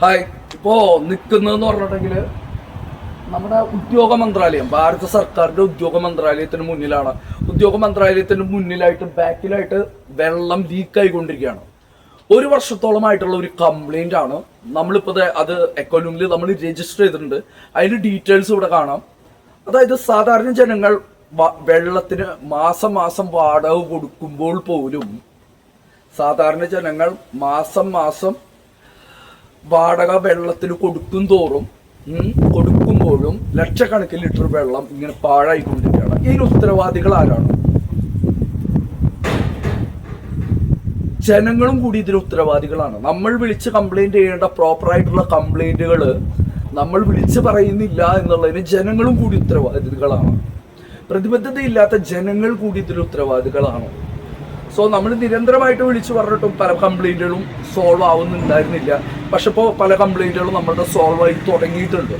Hi ഇപ്പോ നിൽക്കുന്നതെന്ന് പറഞ്ഞിട്ടുണ്ടെങ്കിൽ നമ്മുടെ ഉദ്യോഗ മന്ത്രാലയം ഭാരത സർക്കാരിന്റെ ഉദ്യോഗ മന്ത്രാലയത്തിന് മുന്നിലാണ്. ഉദ്യോഗ മന്ത്രാലയത്തിന് മുന്നിലായിട്ട് ബാക്കിലായിട്ട് വെള്ളം ലീക്ക് ആയിക്കൊണ്ടിരിക്കുകയാണ്. ഒരു വർഷത്തോളമായിട്ടുള്ള ഒരു കംപ്ലൈന്റ് ആണ്. നമ്മളിപ്പോ അത് എക്കോണമിയിൽ നമ്മൾ രജിസ്റ്റർ ചെയ്തിട്ടുണ്ട്. അതിന്റെ ഡീറ്റെയിൽസ് ഇവിടെ കാണാം. അതായത് സാധാരണ ജനങ്ങൾ വെള്ളത്തിന് മാസം മാസം വാടക കൊടുക്കുമ്പോൾ പോലും സാധാരണ ജനങ്ങൾ മാസം മാസം വാടക വെള്ളത്തിന് കൊടുക്കും തോറും കൊടുക്കുമ്പോഴും ലക്ഷക്കണക്കിന് ലിറ്റർ വെള്ളം ഇങ്ങനെ പാഴായിക്കൊണ്ടിരിക്കുകയാണ്. ഇതിന് ഉത്തരവാദികൾ ആരാണ്? ജനങ്ങളും കൂടി ഇതിന് ഉത്തരവാദികളാണ്. നമ്മൾ വിളിച്ച് കംപ്ലൈന്റ് ചെയ്യേണ്ട പ്രോപ്പർ ആയിട്ടുള്ള കംപ്ലൈന്റുകൾ നമ്മൾ വിളിച്ച് പറയുന്നില്ല എന്നുള്ളതിന് ജനങ്ങളും കൂടി ഉത്തരവാദികളാണ്. പ്രതിബദ്ധതയില്ലാത്ത ജനങ്ങൾ കൂടി ഇതിന് ഉത്തരവാദികളാണ്. സോ നമ്മൾ നിരന്തരമായിട്ട് വിളിച്ചു പറഞ്ഞിട്ടും പല കംപ്ലൈന്റുകളും സോൾവ് ആവുന്നുണ്ടായിരുന്നില്ല. പക്ഷെ ഇപ്പോൾ പല കംപ്ലൈന്റുകളും നമ്മളുടെ സോൾവ് ആയി തുടങ്ങിയിട്ടുണ്ട്.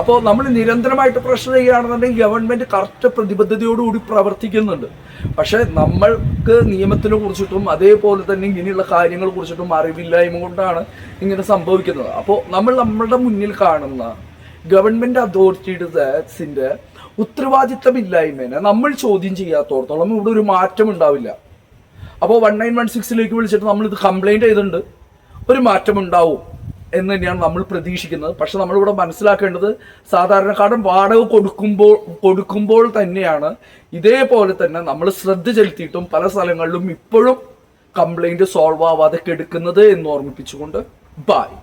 അപ്പോൾ നമ്മൾ നിരന്തരമായിട്ട് പ്രഷർ ചെയ്യുകയാണെന്നുണ്ടെങ്കിൽ ഗവൺമെന്റ് കറക്റ്റ് പ്രതിബദ്ധതയോടുകൂടി പ്രവർത്തിക്കുന്നുണ്ട്. പക്ഷേ നമ്മൾക്ക് നിയമത്തിനെ കുറിച്ചിട്ടും അതേപോലെ തന്നെ ഇങ്ങനെയുള്ള കാര്യങ്ങളെ കുറിച്ചിട്ടും അറിവില്ലായ്മ കൊണ്ടാണ് ഇങ്ങനെ സംഭവിക്കുന്നത്. അപ്പോൾ നമ്മൾ നമ്മളുടെ മുന്നിൽ കാണുന്ന ഗവൺമെന്റ് അതോറിറ്റിയുടെ ഉത്തരവാദിത്തമില്ലായ്മേനെ നമ്മൾ ചോദ്യം ചെയ്യാത്തോടത്തോളം ഇവിടെ ഒരു മാറ്റം ഉണ്ടാവില്ല. അപ്പോൾ വൺ നയൻ വൺ സിക്സിലേക്ക് വിളിച്ചിട്ട് നമ്മളിത് കംപ്ലയിന്റ് ചെയ്തിട്ടുണ്ട്. ഒരു മാറ്റം ഉണ്ടാവും എന്ന് തന്നെയാണ് നമ്മൾ പ്രതീക്ഷിക്കുന്നത്. പക്ഷെ നമ്മളിവിടെ മനസ്സിലാക്കേണ്ടത് സാധാരണക്കാരൻ വാടക കൊടുക്കുമ്പോൾ കൊടുക്കുമ്പോൾ തന്നെയാണ്. ഇതേപോലെ തന്നെ നമ്മൾ ശ്രദ്ധ ചെലുത്തിയിട്ടും പല സ്ഥലങ്ങളിലും ഇപ്പോഴും കംപ്ലൈന്റ് സോൾവ് ആവാതെ കെടുക്കുന്നത് എന്ന് ഓർമ്മിപ്പിച്ചുകൊണ്ട് ബായ്